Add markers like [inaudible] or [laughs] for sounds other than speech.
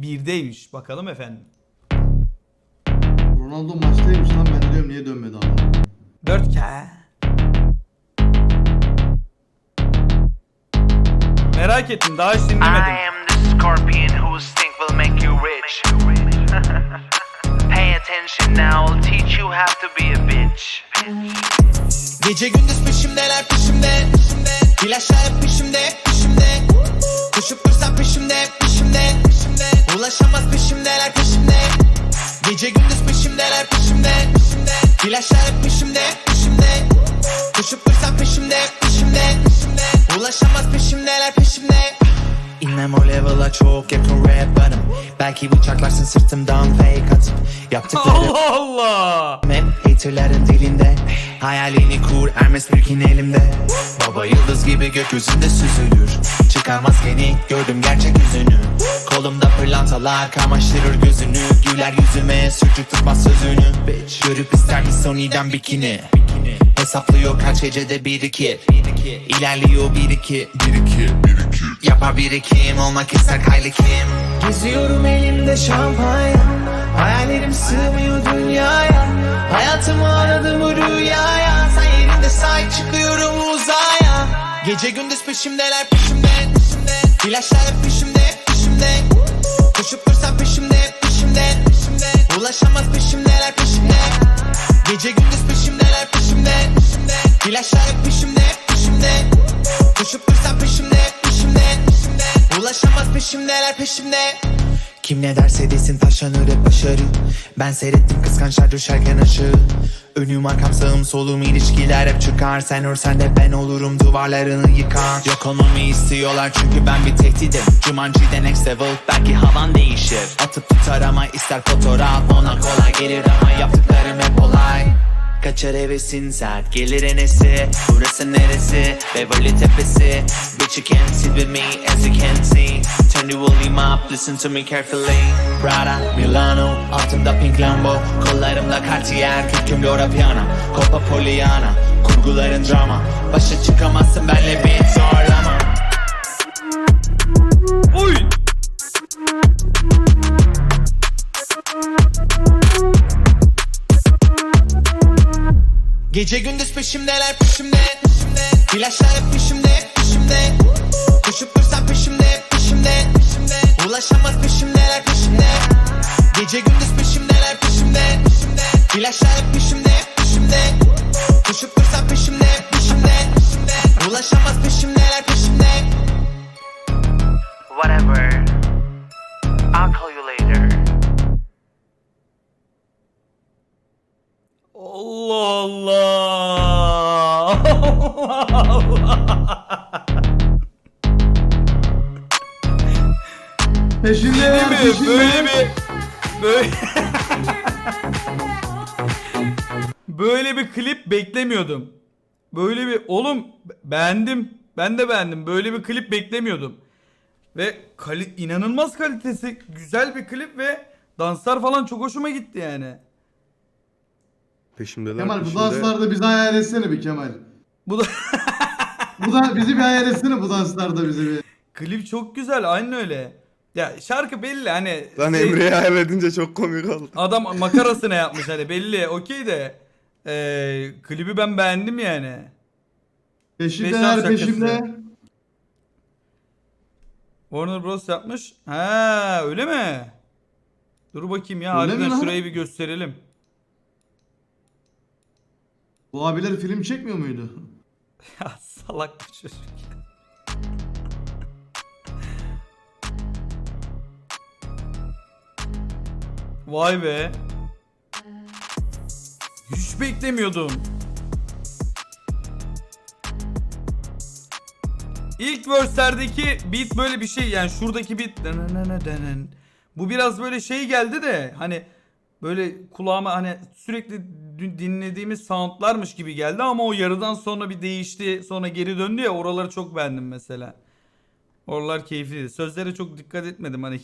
1'deymiş. Bakalım efendim. Ronaldo maçtaymış lan ben diyorum niye dönmedi ama. 4K. Merak ettim daha hiç I dinlemedim. am the scorpion whose stink will make you rich. [laughs] Pay attention now, I'll teach you how to be a bitch. Gece gündüz peşimdeler peşimde İlaçlar hep peşimde peşimde Gece gündüz peşimdeler peşimde. Peşimde İlaçlar hep peşimde peşimde. Koşup peşimde peşimde peşimde. Ulaşamaz peşimdeler peşimde İnmem o level'a çok yakın rap bottom Belki bıçaklarsın sırtımdan fake atıp Yaptıkları Allah Allah. hep haterların dilinde. Hayalini kur Hermes mülkin elimde. Baba yıldız gibi gökyüzünde süzülür. Çıkar maskeni gördüm gerçek yüzünü. Kolumda pırlantalar kamaştırır gözünü. Güler yüzüme sürtük tutmaz sözünü. Bitch. Görüp ister mi Sony'den bikini? Hesaplıyor kaç gecede bir iki. İlerliyor bir iki Yapar birikim olmak ister Kylie Kim Geziyorum elimde şampanya. Hayallerim sığmıyor dünyaya. Hayatımı aradım rüyaya. Sen yerinde sahip çıkıyorum uzaya. Gece gündüz peşimdeler peşimde peşimde. İlaçlar hep peşimde peşimde. Koşup dursan peşimde peşimde peşimde. Ulaşamaz peşimdeler peşimde. Gece gündüz peşimdeler peşimde peşimde. İlaçlar hep peşimde peşimde. Koşup peşimde peşimde Ulaşamaz peşimdeler peşimde. Kim ne derse desin taşlanır hep başarı. Ben seyrettim kıskançlar düşerken aşağı. Önüm arkam sağım solum ilişkiler hep çıkar. Sen örsen de ben olurum duvarlarını yıkan Yok olmamı istiyorlar çünkü ben bir tehdidim. Jumanji'de next level belki havan değişir. Atıp tutar ama ister fotoğraf ona kolay gelir ama yaptıklarım hep olay. Kaçar hevesin sert gelir enesi. Burası neresi? Beverly Tepesi Bitch you can't sit with me as you can see. Turn the volume up listen to me carefully. Prada, Milano altımda pink Lambo. Kollarımda Cartier kürküm Laura Piana Copa Poliana kurguların drama. Başa çıkamazsın benle bir zorlama Uy. Gece gündüz peşimdeler peşimde peşimde. İlaçlar hep peşimde Ulaşamaz peşimdeler peşimde Gece gündüz peşimdeler peşimde İlaçlar hep peşimde peşimde Koşup dursan peşimde peşimde peşimde Ulaşamaz peşimdeler peşimde Whatever. I'll call you later. Allah Allah. Allah. [laughs] Peşinde Değil mi? peşinde. Böyle bir böyle böyle bir klip beklemiyordum. Böyle bir oğlum beğendim. Ben de beğendim. Böyle bir klip beklemiyordum. Ve kali, inanılmaz kalitesi güzel bir klip ve danslar falan çok hoşuma gitti yani. Peşimdeler Kemal bu peşimde. danslarda bizi hayal etsene bir Kemal. Bu da Bu da bizi bir hayal etsene bu danslarda bizi bir. klip çok güzel aynen öyle. Ya şarkı belli hani Lan şey- Emre'yi hayal edince çok komik oldu. Adam makarasına yapmış hani belli okey de eee, klibi ben beğendim yani. Peşimdeler şakası. peşimde. Warner Bros yapmış. Ha öyle mi? Dur bakayım ya Öyle mi harbiden lan? şurayı bir gösterelim. Bu abiler film çekmiyor muydu? [laughs] Ya salak bir çocuk. Vay be. Hiç beklemiyordum. İlk verse'lerdeki beat böyle bir şey yani şuradaki beat bu biraz böyle şey geldi de hani böyle kulağıma hani sürekli dinlediğimiz soundlarmış gibi geldi ama o yarıdan sonra bir değişti sonra geri döndü ya oraları çok beğendim mesela. Oralar keyifliydi. Sözlere çok dikkat etmedim hani